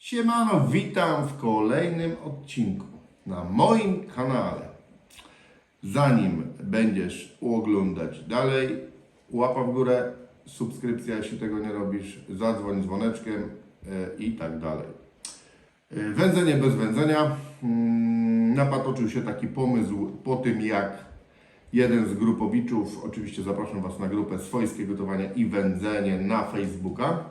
Siemano, witam w kolejnym odcinku na moim kanale. Zanim będziesz oglądać dalej, łapa w górę, subskrypcja, jeśli tego nie robisz, zadzwoń dzwoneczkiem e, i tak dalej. E, Wędzenie bez wędzenia. Mm, Napatoczył się taki pomysł po tym, jak jeden z grupowiczów, oczywiście zapraszam Was na grupę Swojskie Gotowanie i Wędzenie na Facebooka.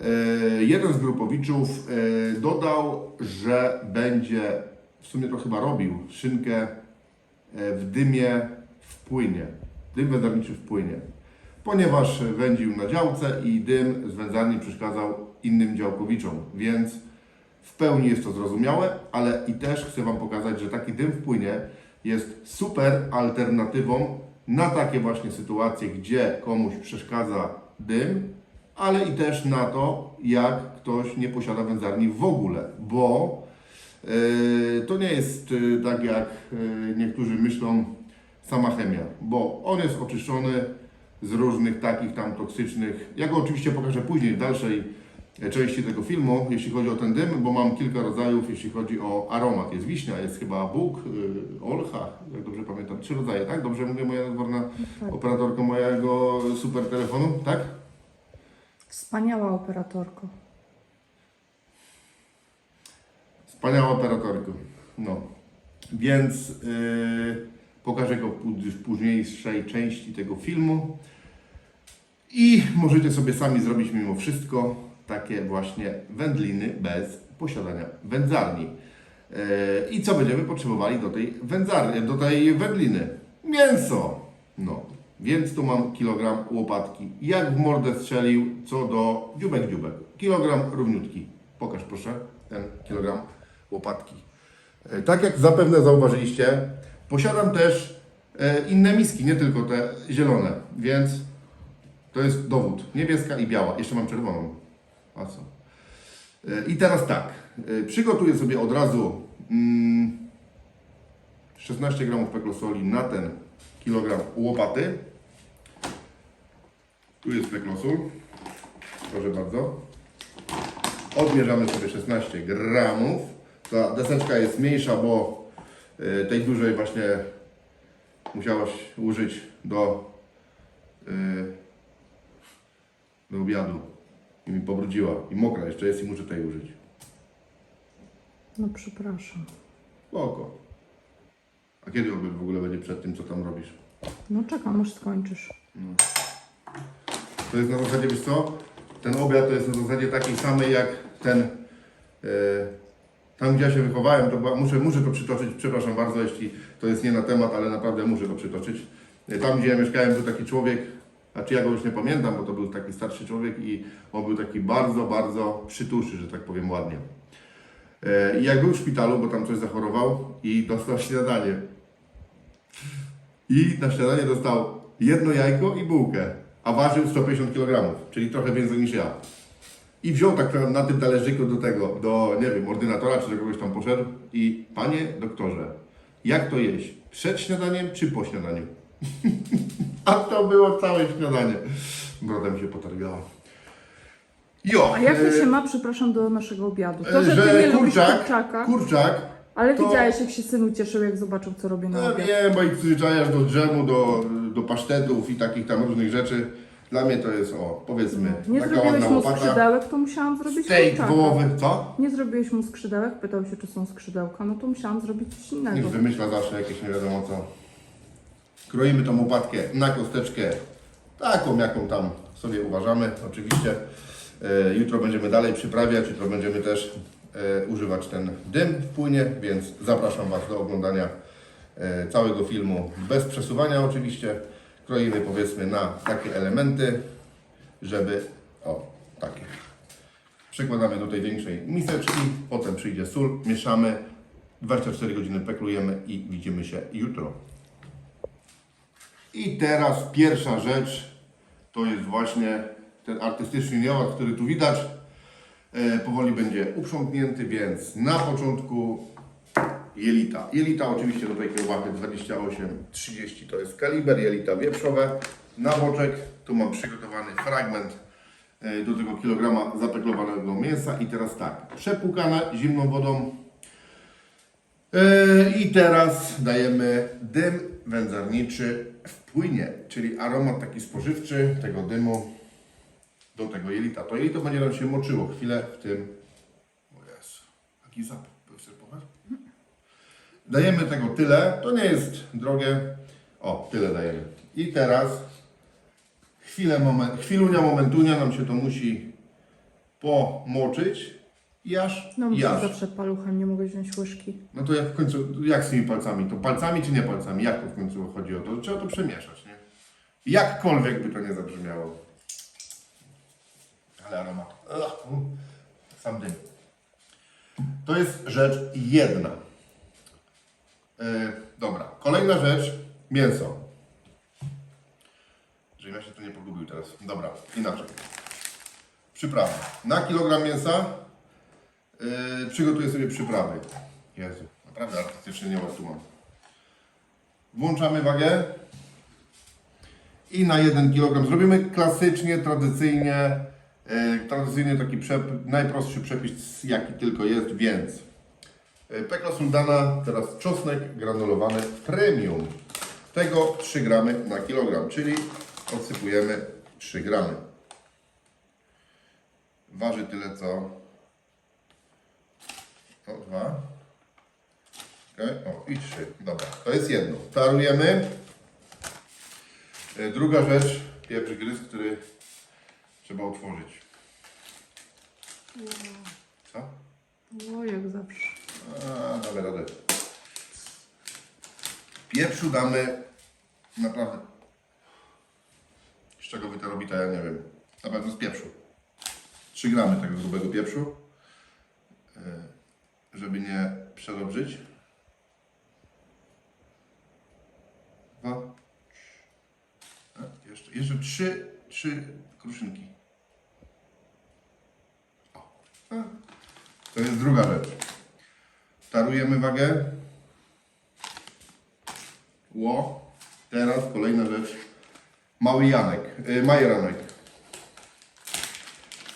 E, Jeden z grupowiczów e, dodał, że będzie, w sumie to chyba robił, szynkę e, w dymie w płynie. Dym wędrowniczy w płynie. Ponieważ wędził na działce i dym z wędzarni przeszkadzał innym działkowiczom, więc w pełni jest to zrozumiałe, ale i też chcę Wam pokazać, że taki dym w płynie jest super alternatywą na takie właśnie sytuacje, gdzie komuś przeszkadza dym, ale i też na to, jak ktoś nie posiada wędzarni w ogóle, bo yy, to nie jest yy, tak, jak yy, niektórzy myślą, sama chemia, bo on jest oczyszczony z różnych takich tam toksycznych. Ja go oczywiście pokażę później w dalszej e, części tego filmu, jeśli chodzi o ten dym, bo mam kilka rodzajów, jeśli chodzi o aromat. Jest wiśnia, jest chyba bóg, olcha, jak dobrze pamiętam, trzy rodzaje, tak? Dobrze mówię, moja nadworna operatorko mojego super telefonu, tak? Wspaniała operatorko. Wspaniała operatorko. No. Więc yy, pokażę go w późniejszej części tego filmu. I możecie sobie sami zrobić mimo wszystko takie właśnie wędliny bez posiadania wędzarni. Yy, I co będziemy potrzebowali do tej wędzarni, do tej wędliny? Mięso. No. Więc tu mam kilogram łopatki. Jak w mordę strzelił co do dziubek dziubek. Kilogram równiutki. Pokaż proszę ten kilogram łopatki. E, Tak jak zapewne zauważyliście, posiadam też e, inne miski, nie tylko te zielone, więc to jest dowód. Niebieska i biała. Jeszcze mam czerwoną. A co? E, I teraz tak. Przygotuję sobie od razu mm, 16 gramów peklosoli na ten kilogram łopaty. Tu jest peklosul. Proszę bardzo. Odmierzamy sobie 16 gramów. Ta deseczka jest mniejsza, bo y, tej dużej właśnie musiałaś użyć do, y, do obiadu. I mi pobrudziła. I mokra jeszcze jest i muszę tej użyć. No przepraszam. Spoko. A kiedy obiad w ogóle będzie przed tym, co tam robisz? No czekam, aż skończysz. To jest na zasadzie, wiesz co? Ten obiad to jest na zasadzie takiej samej jak ten. e, tam gdzie ja się wychowałem, to była, muszę, muszę to przytoczyć, przepraszam bardzo, jeśli to jest nie na temat, ale naprawdę muszę to przytoczyć. E, Tam gdzie ja mieszkałem był taki człowiek, znaczy ja go już nie pamiętam, bo to był taki starszy człowiek i on był taki bardzo, bardzo przytuszy, że tak powiem ładnie. E, I jak był w szpitalu, bo tam coś zachorował i dostał śniadanie. I na śniadanie dostał jedno jajko i bułkę, a ważył 150 kg, czyli trochę więcej niż ja. I wziął tak na- tym talerzyku do tego, do, nie wiem, ordynatora czy do kogoś tam poszedł i panie doktorze, jak to jeść? Przed śniadaniem czy po śniadaniu? a to było całe śniadanie. Broda mi się potargała. Jo, A jak to e, się ma, przepraszam, do naszego obiadu? To, że ty że nie lubisz kurczak, kurczaka, kurczak, ale to- widziałeś, jak się synu cieszył, jak zobaczył, co robię na No obiad. wiem, bo ich przyzwyczajasz do drzemu, do, do pasztetów i takich tam różnych rzeczy. Dla mnie to jest, o, powiedzmy, Nie taka zrobiłeś ładna mu łopata. skrzydełek, to musiałam zrobić Steak kurczaka. wołowy, co? Nie zrobiłeś mu skrzydełek, pytał się, czy są skrzydełka, no to musiałam zrobić coś Niech innego. wymyśla zawsze jakieś nie wiadomo co. Kroimy tą łopatkę na kosteczkę, taką jaką tam sobie uważamy, oczywiście. E, jutro będziemy dalej przyprawiać, jutro będziemy też używać ten dym w płynie, więc zapraszam Was do oglądania e, całego filmu bez przesuwania oczywiście. Kroimy powiedzmy na takie elementy, żeby, o, takie. Przekładamy do tej większej miseczki, potem przyjdzie sól, mieszamy, 24 godziny peklujemy i widzimy się jutro. I teraz pierwsza rzecz to jest właśnie ten artystyczny nieład, który tu widać. E, powoli będzie uprzątnięty, więc na początku jelita. Jelita oczywiście do tej kiełbachy 28-30 to jest kaliber, jelita wieprzowe. Na boczek tu mam przygotowany fragment e, do tego kilograma zapeklowanego mięsa. I teraz tak, przepłukane zimną wodą. E, I teraz dajemy dym wędzarniczy w płynie, czyli aromat taki spożywczy tego dymu do tego jelita. To jelito będzie nam się moczyło chwilę w tym. O Jezu, jaki zapach. Popatrz? Dajemy tego tyle, to nie jest drogie. O, tyle dajemy. I teraz chwilę, moment, chwilunia, momentunia nam się to musi pomoczyć i aż, No i muszę aż. zawsze paluchem, nie mogę wziąć łyżki. No to jak w końcu, jak z tymi palcami? To palcami czy nie palcami? Jak to w końcu chodzi o to? Trzeba to przemieszać, nie? Jakkolwiek by to nie zabrzmiało. Ale aromat. Ugh, mm, Sam dym. To jest rzecz jedna. E, dobra, kolejna rzecz. Mięso. Żebym ja się tu nie pogubił teraz. Dobra, inaczej. Przyprawy. Na kilogram mięsa Yy, przygotuję sobie przyprawy. Jezu, naprawdę artystycznie nie tu mam. Włączamy wagę i na 1 kg zrobimy klasycznie, tradycyjnie, yy, tradycyjnie taki najprostszy przepis jaki tylko jest, więc yy, pekla suldana, teraz czosnek granulowany premium. Tego 3 gramy na kilogram, czyli odsypujemy 3 gramy. Waży tyle co o, dwa. Okay. O, i trzy. Dobra, to jest jedno. Tarujemy. E, Druga rzecz, pieprz gryz, który trzeba otworzyć. Co? O, jak zawsze. A, damy radę. Pieprzu damy naprawdę. Z czego wy to robicie, ja nie wiem. Na pewno z pieprzu. 3 gramy tego grubego pieprzu. E, Żeby nie przedobrzyć. Dwa. A, jeszcze, jeszcze trzy, trzy kruszynki. O. A. To jest druga rzecz. Tarujemy wagę. Ło. Teraz kolejna rzecz. Mały Janek, y, majeranek.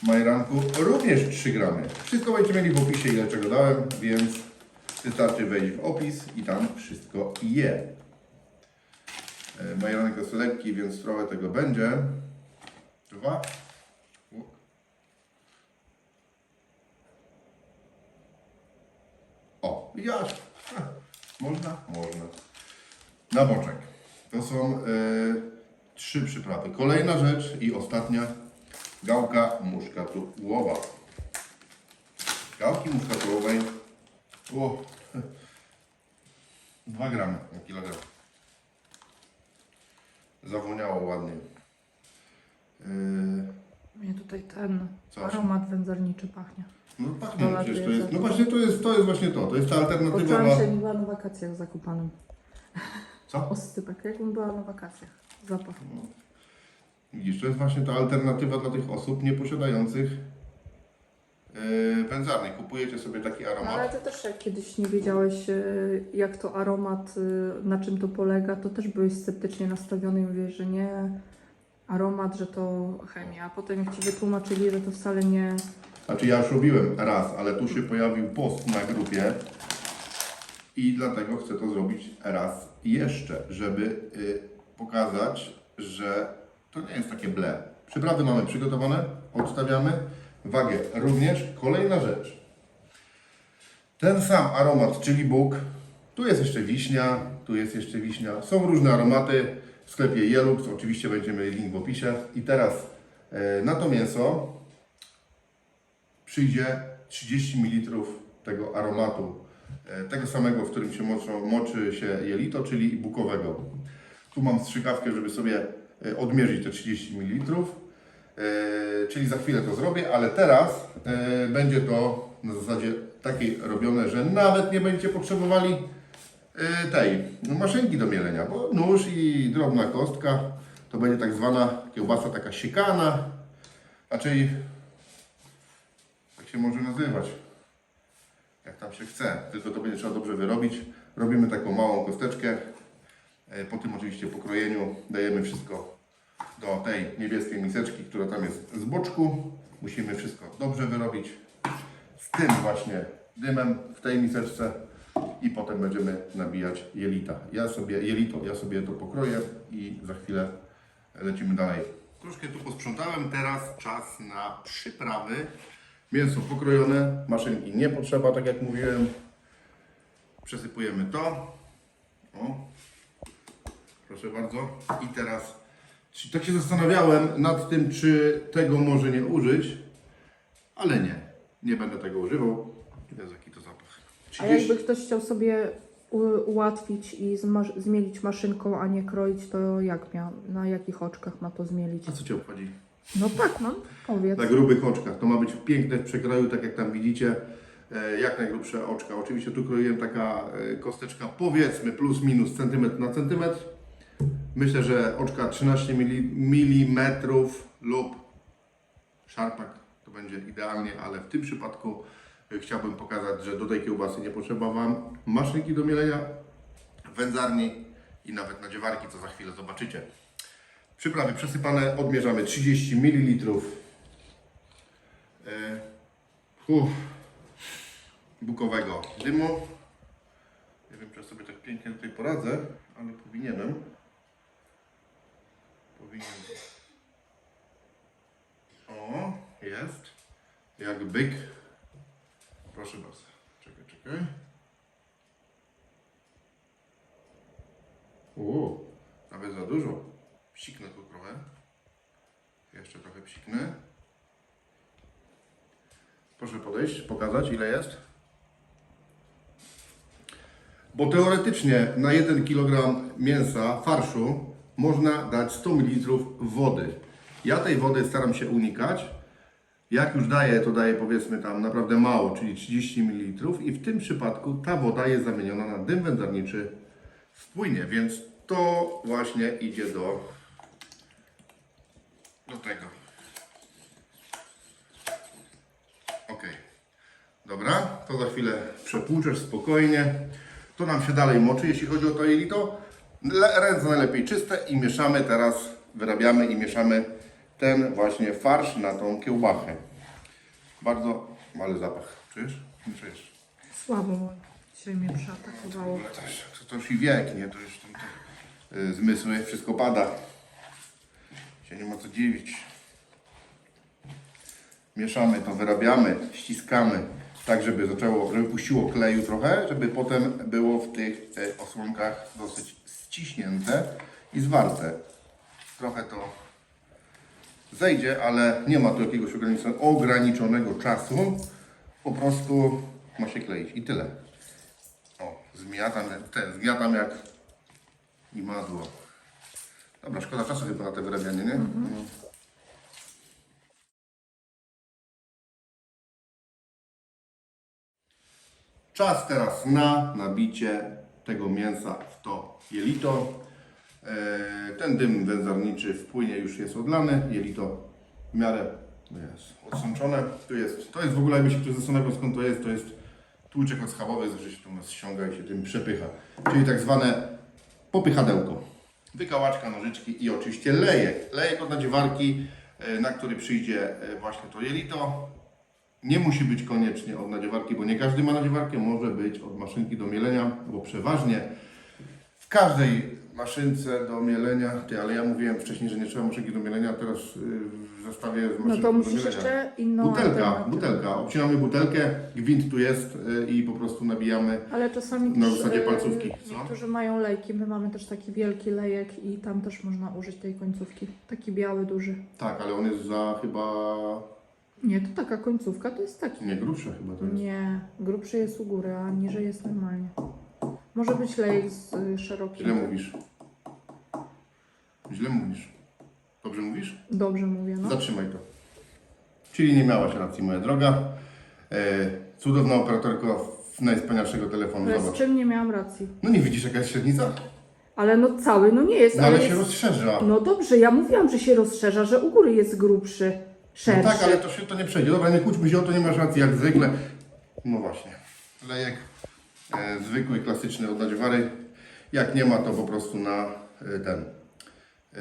Majeranku również 3 gramy. Wszystko będziecie mieli w opisie, ile czego dałem, więc wystarczy wejść w opis i tam wszystko je. Y, Majeranek jest lekki, więc trochę tego będzie. Dwa. O. Ha, Można? Można. Na boczek. To są e, trzy przyprawy. Kolejna rzecz i ostatnia. Gałka muszkatułowa. Gałki muszkatułowej. O, 2 gramy na kilogram. Zawoniało ładnie. Yy, Mnie tutaj ten Co? aromat wędzarniczy pachnie. No pachnie, Dolatuje przecież to jest, no właśnie to jest, to jest właśnie to. To jest ta alternatywa Poczułam dla... się była na wakacjach w Zakopanem. Co? Oscypek, jakbym była na wakacjach. Zapach. Widzisz, to jest właśnie ta alternatywa dla tych osób nieposiadających yy, wędzarni. Kupujecie sobie taki No, ale aromat. ty też jak kiedyś nie wiedziałeś e, jak to aromat, e, na czym to polega, to też byłeś sceptycznie nastawiony i mówiłeś, że nie aromat, że to chemia. A potem jak ci wytłumaczyli, że to wcale nie... Znaczy ja już robiłem raz, ale tu się pojawił post na grupie i dlatego chcę to zrobić raz jeszcze, żeby y, pokazać, że to nie jest takie ble. Przyprawy mamy przygotowane, odstawiamy, wagę również. Kolejna rzecz. Ten sam aromat, czyli Bóg, tu jest jeszcze wiśnia, tu jest jeszcze wiśnia. Są różne aromaty w sklepie Jelux, oczywiście będziemy link w opisie. I teraz e, na to mięso przyjdzie 30 ml tego aromatu, e, tego samego, w którym się moczy się jelito, czyli bukowego. Tu mam strzykawkę, żeby sobie e, odmierzyć te 30 ml, e, czyli za chwilę to zrobię, ale teraz będzie to na zasadzie takiej robione, że nawet nie będziecie potrzebowali tej maszynki do mielenia, bo nóż i drobna kostka to będzie tak zwana kiełbasa taka siekana, raczej się może nazywać. Jak tam się chce. Tylko to będzie trzeba dobrze wyrobić. Robimy taką małą kosteczkę. E, Po tym oczywiście pokrojeniu dajemy wszystko do tej niebieskiej miseczki, która tam jest z boczku. Musimy wszystko dobrze wyrobić z tym właśnie dymem w tej miseczce i potem będziemy nabijać jelita. Ja sobie, jelito, ja sobie to pokroję i za chwilę lecimy dalej. Troszkę tu posprzątałem, teraz czas na przyprawy. Mięso pokrojone, maszynki nie potrzeba, tak jak mówiłem. Przesypujemy to. O, proszę bardzo. I teraz, tak się zastanawiałem nad tym, czy tego może nie użyć, ale nie. Nie będę tego używał. Jezu, jaki to zapach. A 30 jakby ktoś chciał sobie ułatwić i zmielić maszynką, a nie kroić, to jak miał? Na jakich oczkach ma to zmielić? A co Cię obchodzi? No tak, no powiedz. Na grubych oczkach. To ma być piękne w przekroju, tak jak tam widzicie. E, Jak najgrubsze oczka. Oczywiście tu kroiłem taka e, kosteczka powiedzmy plus minus centymetr na centymetr. Myślę, że oczka 13 mm lub szarpak to będzie idealnie, ale w tym przypadku e, chciałbym pokazać, że do tej kiełbasy nie potrzeba Wam maszynki do mielenia, wędzarni i nawet nadziewarki, co za chwilę zobaczycie. Przyprawy przesypane, odmierzamy 30 ml. E, bukowego dymu. Nie wiem, czy ja sobie tak pięknie tutaj poradzę, ale powinienem. Powinienem. O, jest. Jak byk. Proszę bardzo. Czekaj, czekaj. O, nawet za dużo. Psiknę tu trochę. Jeszcze trochę psiknę. Proszę podejść, pokazać ile jest. Bo teoretycznie na 1 kg mięsa, farszu można dać 100 ml wody. Ja tej wody staram się unikać. Jak już daję, to daję powiedzmy tam naprawdę mało, czyli 30 ml i w tym przypadku ta woda jest zamieniona na dym wędzarniczy w płynie, więc to właśnie idzie do, do tego. Ok. Dobra, to za chwilę przepłuczesz spokojnie. To nam się dalej moczy, jeśli chodzi o to jelito. Ręce najlepiej czyste i mieszamy teraz, wyrabiamy i mieszamy ten właśnie farsz na tą kiełbachę. Bardzo mały zapach. Czujesz? Nie czujesz? Słabo, bo dzisiaj mnie przeatakowało. To, już- to już i wiek, nie? To już tam te, y, zmysły, wszystko pada. Się nie ma co dziwić. Mieszamy to, wyrabiamy, ściskamy, tak żeby zaczęło, żeby puściło kleju trochę, żeby potem było w tych e, osłonkach dosyć ściśnięte i zwarte. Trochę to zejdzie, ale nie ma tu jakiegoś ograniczone- ograniczonego czasu. Po prostu ma się kleić i tyle. O, zmiatam, ten, zgniatam jak i. Dobra, szkoda czasu chyba na te wyrabianie, nie? No. Czas teraz na nabicie tego mięsa w to jelito. E, Ten dym wędzarniczy w płynie już jest odlany, jelito w miarę jest odsączone. Tu jest, to jest w ogóle, jakby się ktoś zastanawiał skąd to jest, to jest tłuczek odschabowy, zawsze się tu nas ściąga i się tym przepycha. Czyli tak zwane popychadełko. Wykałaczka, nożyczki i oczywiście lejek. Lejek od nadziewarki, e, na który przyjdzie e, właśnie to jelito. Nie musi być koniecznie od nadziewarki, bo nie każdy ma nadziewarkę, może być od maszynki do mielenia, bo przeważnie w każdej maszynce do mielenia, ty, ale ja mówiłem wcześniej, że nie trzeba maszynki do mielenia, teraz y, w zestawie z maszynką No to do musisz mielenia. jeszcze inną Butelka, alternatywę. butelka. Obcinamy butelkę, gwint tu jest y, i po prostu nabijamy. Ale czasami Na też, zasadzie e, palcówki, co? Niektórzy mają lejki, my mamy też taki wielki lejek i tam też można użyć tej końcówki. Taki biały, duży. Tak, ale on jest za chyba Nie, to taka końcówka to jest taki. nie grubszy chyba to jest. Nie, grubszy jest u góry, a niżej jest normalnie. Może być lejek z y, Źle szerokim. mówisz. Źle mówisz. Dobrze mówisz? Dobrze mówię, no. Zatrzymaj to. Czyli nie miałaś racji, moja droga. E, cudowna operatorko w najwspanialszego telefonu, Ale z zobacz. czym nie miałam racji? No nie widzisz jaka jest średnica? Ale no cały, no nie jest, No ale ale się jest... rozszerza. No dobrze, ja mówiłam, że się rozszerza, że u góry jest grubszy, No szerszy. tak, ale to się to nie przejdzie. Dobra, nie kłóćmy się o to, nie masz racji, jak zwykle. No właśnie. Lejek zwykły, klasyczny od nadziewary. Jak nie ma, to po prostu na e, ten. E,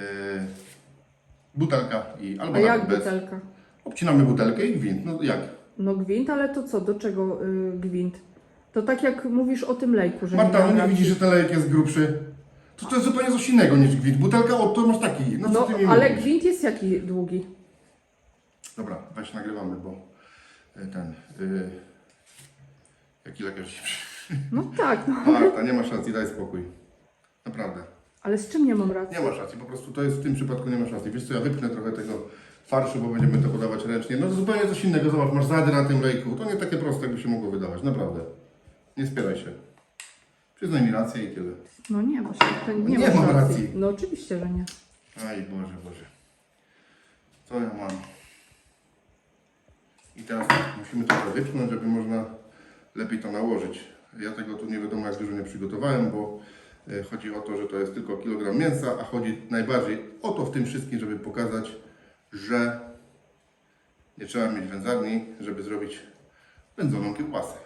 Butelka i albo A jak bez. butelka? Obcinamy butelkę i gwint. No jak? No gwint, ale to co? Do czego y, gwint? To tak jak mówisz o tym lejku, że Marta, nie no nie widzisz, że ten lejek jest grubszy? To, to jest zupełnie coś innego niż gwint. Butelka, o, to masz taki. No, co No, ty mi ale mówisz? gwint jest jaki długi? Dobra, weź nagrywamy, bo y, ten... Y, jaki lekarz ci przy- No tak, no. Marta, nie masz racji, daj spokój. Naprawdę. Ale z czym nie mam racji? Nie masz racji, po prostu to jest w tym przypadku nie masz racji. Wiesz co, ja wypchnę trochę tego farszu, bo będziemy to podawać ręcznie. No to zupełnie coś innego, zobacz, masz zady na tym lejku. To nie takie proste, jakby się mogło wydawać, naprawdę. Nie spieraj się. Przyznaj mi rację i tyle. No nie, właśnie to nie, Nie mam racji. racji. No oczywiście, że nie. Aj Boże, Boże. Co ja mam? I teraz musimy to trochę wypchnąć, żeby można lepiej to nałożyć. Ja tego tu nie wiadomo jak dużo nie przygotowałem, bo e, chodzi o to, że to jest tylko kilogram mięsa, a chodzi najbardziej o to w tym wszystkim, żeby pokazać, że nie trzeba mieć wędzarni, żeby zrobić wędzoną kiełbasę.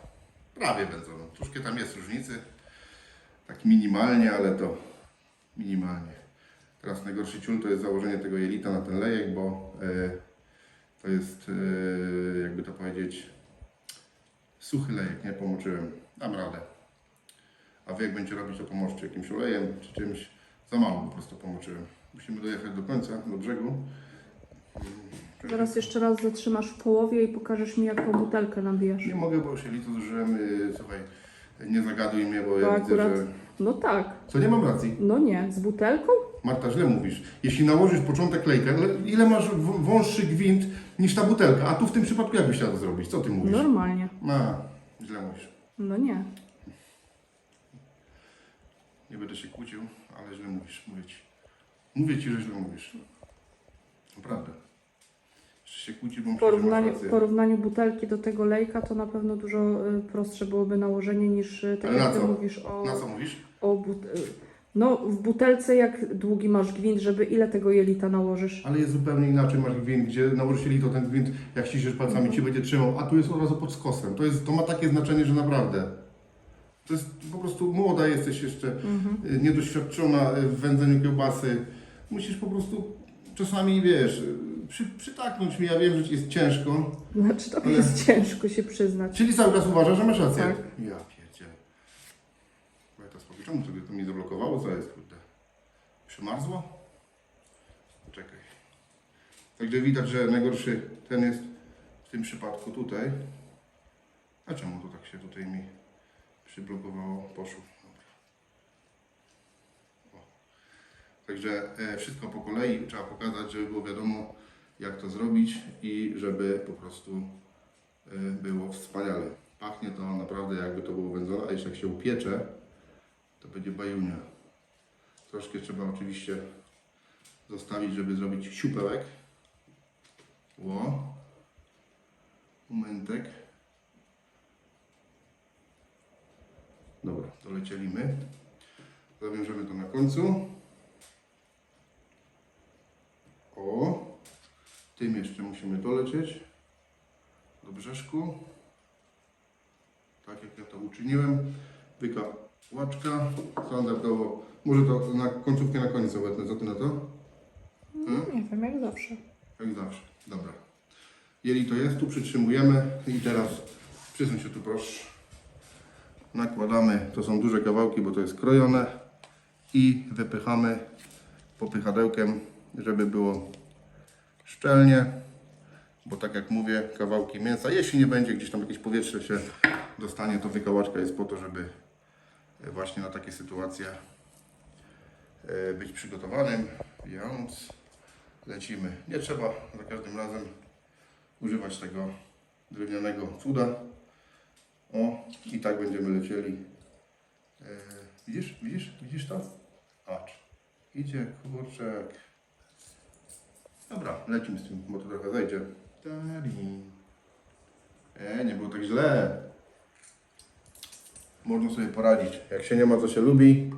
Prawie wędzoną. Troszkę tam jest różnicy. Tak minimalnie, ale to minimalnie. Teraz najgorszy ciul to jest założenie tego jelita na ten lejek, bo e, to jest, e, jakby to powiedzieć, suchy lejek, nie pomoczyłem. Dam radę. A wy jak będziecie robić, to pomożcie jakimś olejem czy czymś. Za mało po prostu pomoczyłem. Musimy dojechać do końca, do brzegu. Zaraz jeszcze raz zatrzymasz w połowie i pokażesz mi, jaką butelkę nabijasz. Nie mogę, bo już jelito zużyłem. E, słuchaj, nie zagaduj mnie, bo ja widzę, akurat- że... No tak. Co, nie mam racji. No nie, z butelką? Marta, źle mówisz. Jeśli nałożysz początek lejka, le- ile masz w- wąższy gwint niż ta butelka? A tu w tym przypadku jak byś chciał to zrobić? Co ty mówisz? Normalnie. A, źle mówisz. No nie. Nie będę się kłócił, ale źle mówisz. Mówię ci. Mówię ci, że źle mówisz. Naprawdę. Jeszcze się kłócisz, bo W myślę, że masz porównaniu, w rację. porównaniu butelki do tego lejka to na pewno dużo y, prostsze byłoby nałożenie niż y, tak Ale na jak ty co? mówisz o, Na co mówisz? o but... y, No w butelce jak długi masz gwint, żeby ile tego jelita nałożysz? Ale jest zupełnie inaczej. Masz gwint, gdzie nałożysz jelito, ten gwint, jak ściśniesz palcami, ci będzie trzymał, a tu jest od razu pod skosem. To, jest, to ma takie znaczenie, że naprawdę. To jest po prostu młoda jesteś jeszcze. Mhm. y, niedoświadczona w wędzeniu kiełbasy. Musisz po prostu czasami, wiesz, y, przy, przytaknąć mi, ja wiem, że ci jest ciężko. Znaczy to Ale- jest ciężko się przyznać. Czyli cały czas uważasz, że masz rację. Tak. Ja pierdzie. Bo ja to spokój, czemu to, to mi zablokowało? Co jest, kurde? Przymarzło? Poczekaj. Także widać, że najgorszy ten jest w tym przypadku tutaj. A czemu to tak się tutaj mi przyblokowało? Poszło. Także e, wszystko po kolei trzeba pokazać, żeby było wiadomo jak to zrobić i żeby po prostu e, było wspaniale. Pachnie to naprawdę jakby to było wędzone, a jeszcze jak się upiecze, to będzie bajunia. Troszkę trzeba oczywiście zostawić, żeby zrobić siupełek. Ło. Momentek. Dobra, dolecielimy. Zawiążemy to na końcu. O. Tym jeszcze musimy dolecieć do brzeszku. Tak jak ja to uczyniłem. Wyka łaczka. Standardowo. Może to na końcówkę na koniec obecne. Co ty na to? No, nie wiem, jak zawsze. Jak zawsze. Dobra. Jeli to jest, tu przytrzymujemy i teraz przysuń się tu proszę. Nakładamy, to są duże kawałki, bo to jest krojone i wypychamy popychadełkiem, żeby było szczelnie, bo tak jak mówię, kawałki mięsa, jeśli nie będzie gdzieś tam jakieś powietrze się dostanie, to wykałaczka jest po to, żeby właśnie na takie sytuacje e, być przygotowanym, więc lecimy. Nie trzeba za każdym razem używać tego drewnianego cuda. O, i tak będziemy lecieli. E, widzisz, widzisz, widzisz to? Patrz. Idzie kurczak. Dobra, lecimy z tym, bo to trochę zejdzie. E, nie było tak źle. Można sobie poradzić. Jak się nie ma, co się lubi,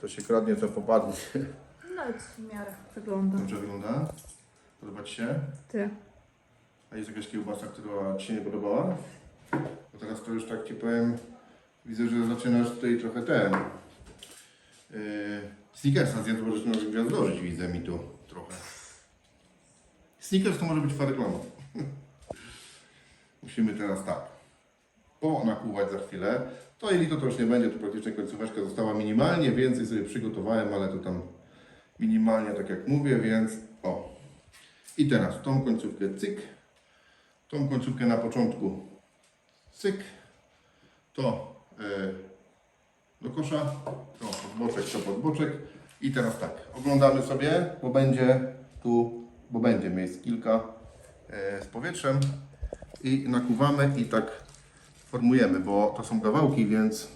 to się kradnie, co popadnie. Nawet w miarę wygląda. Dobrze wygląda? Podoba Ci się? Ty. A jest jakaś kiełbasa, która Ci się nie podobała? Bo teraz to już tak Ci powiem, widzę, że zaczynasz tutaj trochę ten... Yy, Snickersa zjadł, bo zaczynasz gwiazdożyć, widzę mi tu trochę. Snickers to może być reklama. Musimy teraz tak. Ponakuwać za chwilę. To jelito to już nie będzie, to praktycznie końcóweczka została minimalnie, więcej sobie przygotowałem, ale to tam minimalnie, tak jak mówię, więc o. I teraz tą końcówkę cyk, tą końcówkę na początku cyk, to yy, do kosza, to pod boczek, to pod boczek. I teraz tak, oglądamy sobie, bo będzie tu, bo będzie miejsc kilka e, z powietrzem i nakuwamy i tak formujemy, bo to są kawałki, więc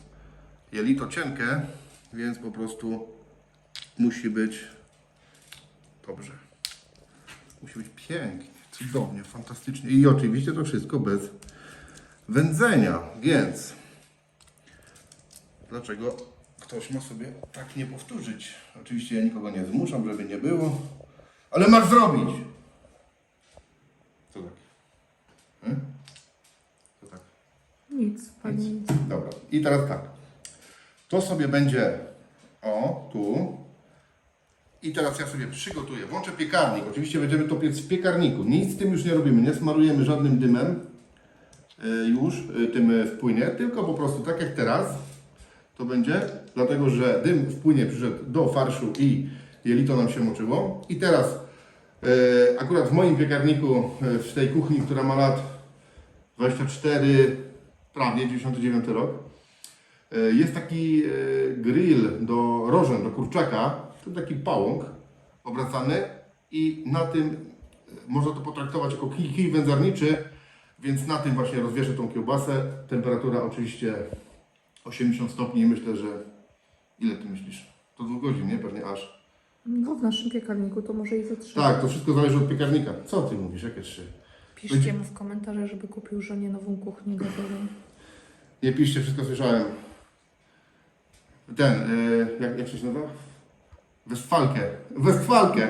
jelito cienkie, więc po prostu musi być dobrze. Musi być pięknie, cudownie, fantastycznie i oczywiście to wszystko bez wędzenia, więc dlaczego ktoś ma sobie tak nie powtórzyć. Oczywiście ja nikogo nie zmuszam, żeby nie było, ale masz zrobić. Co tak? Hmm? Nic, pani nic. Dobra. I teraz tak. To sobie będzie o, tu. I teraz ja sobie przygotuję. Włączę piekarnik. Oczywiście będziemy to piec w piekarniku. Nic z tym już nie robimy. Nie smarujemy żadnym dymem y, już y, tym y, wpłynie, tylko po prostu tak jak teraz to będzie, dlatego że dym wpłynie przyszedł do farszu i jelito nam się moczyło. I teraz y, akurat w moim piekarniku, y, w tej kuchni, która ma lat 24, prawie 99 rok, y, jest taki y, grill do rożen, do kurczaka, to taki pałąk obracany i na tym y, można to potraktować jako kij, kij wędzarniczy, więc na tym właśnie rozwieszę tą kiełbasę. Temperatura oczywiście 80 stopni, myślę, że ile ty myślisz? To dwóch godzin, nie? Pewnie aż. No w naszym piekarniku to może i za trzy. Tak, to wszystko zależy od piekarnika. Co ty mówisz? Jakie trzy? Piszcie mu w komentarzach, żeby kupił żonie nową kuchnię gazową. Nie piszcie, wszystko słyszałem. Ten, y, jak, jak się nazywa? Westfalkę. Westfalkę!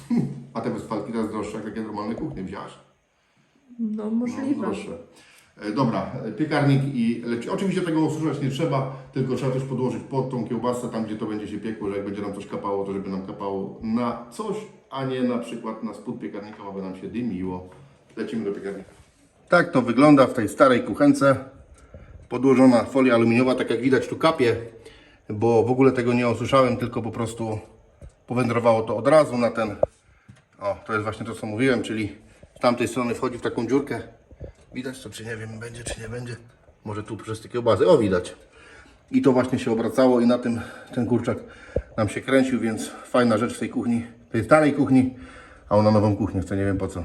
A te Westfalki teraz droższe jak takie normalne kuchnie, wziąłeś? No No, możliwe. droższe. E, Dobra, e, piekarnik i leci. Oczywiście tego osuszać nie trzeba, tylko trzeba też podłożyć pod tą kiełbasę, tam gdzie to będzie się piekło, że jak będzie nam coś kapało, to żeby nam kapało na coś, a nie na przykład na spód piekarnika, aby nam się dymiło. Lecimy do piekarnika. Tak to wygląda w tej starej kuchence. Podłożona folia aluminiowa, tak jak widać tu kapie, bo w ogóle tego nie osuszałem, tylko po prostu powędrowało to od razu na ten o, to jest właśnie to, co mówiłem, czyli z tamtej strony wchodzi w taką dziurkę. Widać to, czy nie wiem, będzie, czy nie będzie. Może tu przez te kiełbasy. O, widać. I to właśnie się obracało i na tym ten kurczak nam się kręcił, więc fajna rzecz w tej kuchni, tej starej kuchni, a ona nową kuchnię chce, nie wiem po co.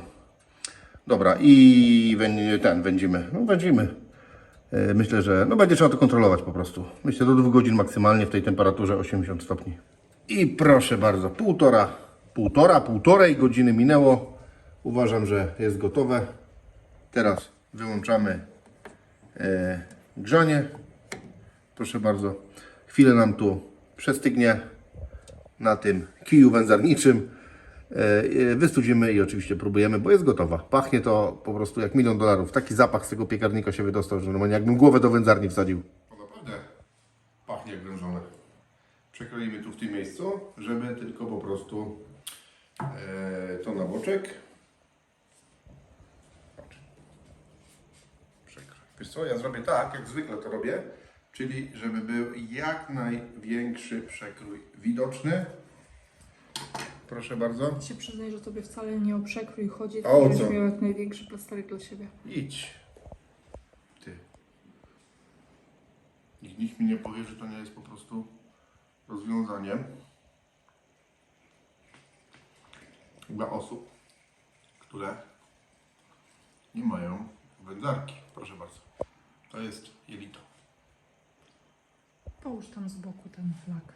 Dobra, i ten, wędzimy. No, wędzimy. E, Myślę, że no będzie trzeba to kontrolować po prostu. Myślę do dwóch godzin maksymalnie w tej temperaturze 80 stopni. I proszę bardzo, półtora, półtora, półtorej godziny minęło. Uważam, że jest gotowe. Teraz wyłączamy e, grzanie. Proszę bardzo, chwilę nam tu przestygnie na tym kiju wędzarniczym. E, e, Wystudzimy i oczywiście próbujemy, bo jest gotowa. Pachnie to po prostu jak milion dolarów. Taki zapach z tego piekarnika się wydostał, że normalnie jakbym głowę do wędzarni wsadził. Naprawdę pachnie jak wężone. Przekroimy tu w tym miejscu, żeby tylko po prostu e, to na boczek. Wiesz co, ja zrobię tak, jak zwykle to robię, czyli żeby był jak największy przekrój widoczny. Proszę bardzo. się przyznaj, że tobie wcale nie o przekrój chodzi, A o tylko co? miał jak największy plasterek dla siebie. Idź. Ty. Nikt, nikt mi nie powie, że to nie jest po prostu rozwiązaniem dla osób, które nie mają wędzarki. Proszę bardzo. To jest jelito. Połóż tam z boku ten flag.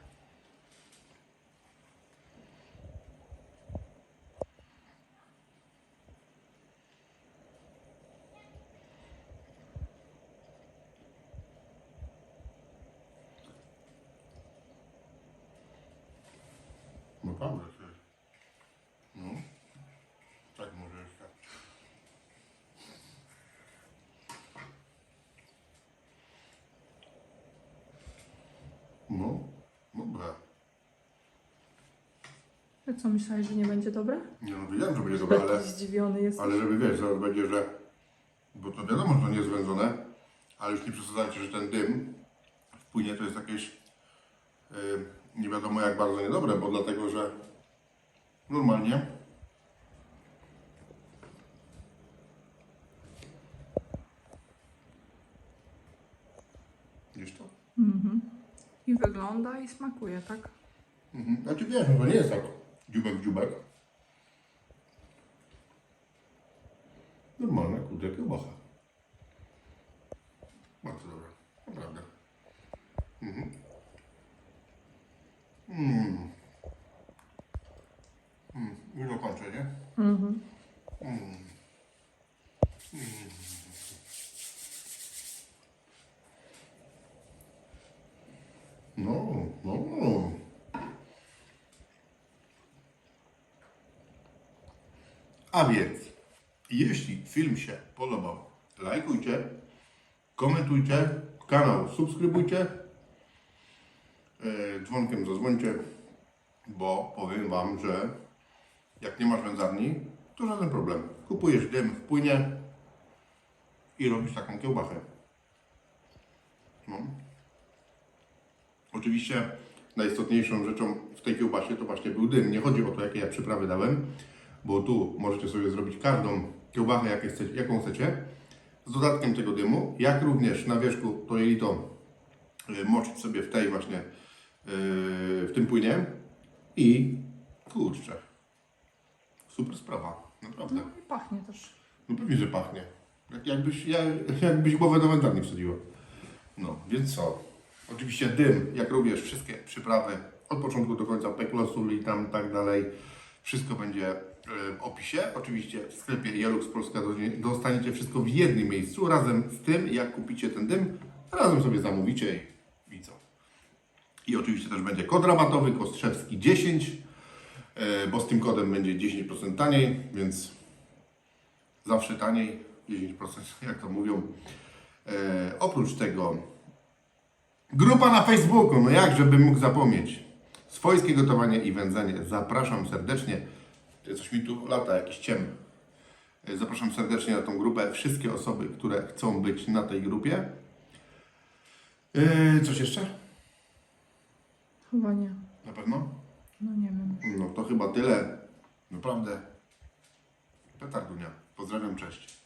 Naprawdę. ty. No. Tak może jeszcze. Ty co, myślałeś, że nie będzie dobre? Nie no, wiedziałem, że będzie dobre, ale, zdziwiony jest. ale żeby wiesz, zaraz będzie, że... Bo to wiadomo, że to nie jest wędzone, ale już nie przesadzajcie, że ten dym wpłynie, to jest jakieś... Yy, nie wiadomo jak bardzo niedobre, bo dlatego, że normalnie Wiesz to? Mhm. I wygląda i smakuje, tak? Mhm. Znaczy wiesz, no to nie jest tak jub ak jubal normal nag ku dëkk waxa A więc, jeśli film się podobał, lajkujcie, komentujcie, kanał subskrybujcie, yy, dzwonkiem zadzwońcie, bo powiem Wam, że jak nie masz wędzarni, to żaden problem. Kupujesz dym w płynie i robisz taką kiełbachę. No. Oczywiście najistotniejszą rzeczą w tej kiełbasie to właśnie był dym. Nie chodzi o to, jakie ja przyprawy dałem, bo tu możecie sobie zrobić każdą kiełbachę, jaką chcecie, z dodatkiem tego dymu, jak również na wierzchu to jelito y, moczyć sobie w tej właśnie, yy, w tym płynie i kurczę, super sprawa, naprawdę. No i pachnie też. No pewnie, że pachnie. Jak, jakbyś, jak, jakbyś głowę do wędrowni wsadziła. No, więc co? Oczywiście dym, jak również wszystkie przyprawy od początku do końca, peklosul i tam tak dalej. Wszystko będzie e, w opisie. Oczywiście w sklepie Jelux Polska do- dostaniecie wszystko w jednym miejscu, razem z tym, jak kupicie ten dym, razem sobie zamówicie i, co. I oczywiście też będzie kod rabatowy, Kostrzewski 10, e, bo z tym kodem będzie 10% taniej, więc zawsze taniej, 10% jak to mówią. E, oprócz tego grupa na Facebooku, no jak żebym mógł zapomnieć. Swojskie gotowanie i wędzenie. Zapraszam serdecznie. Coś mi tu lata, jakiś ciem. Zapraszam serdecznie na tą grupę. Wszystkie osoby, które chcą być na tej grupie. E, coś jeszcze? Chyba nie. Na pewno? No nie wiem. No to chyba tyle. Naprawdę. Petardunia. Pozdrawiam, cześć.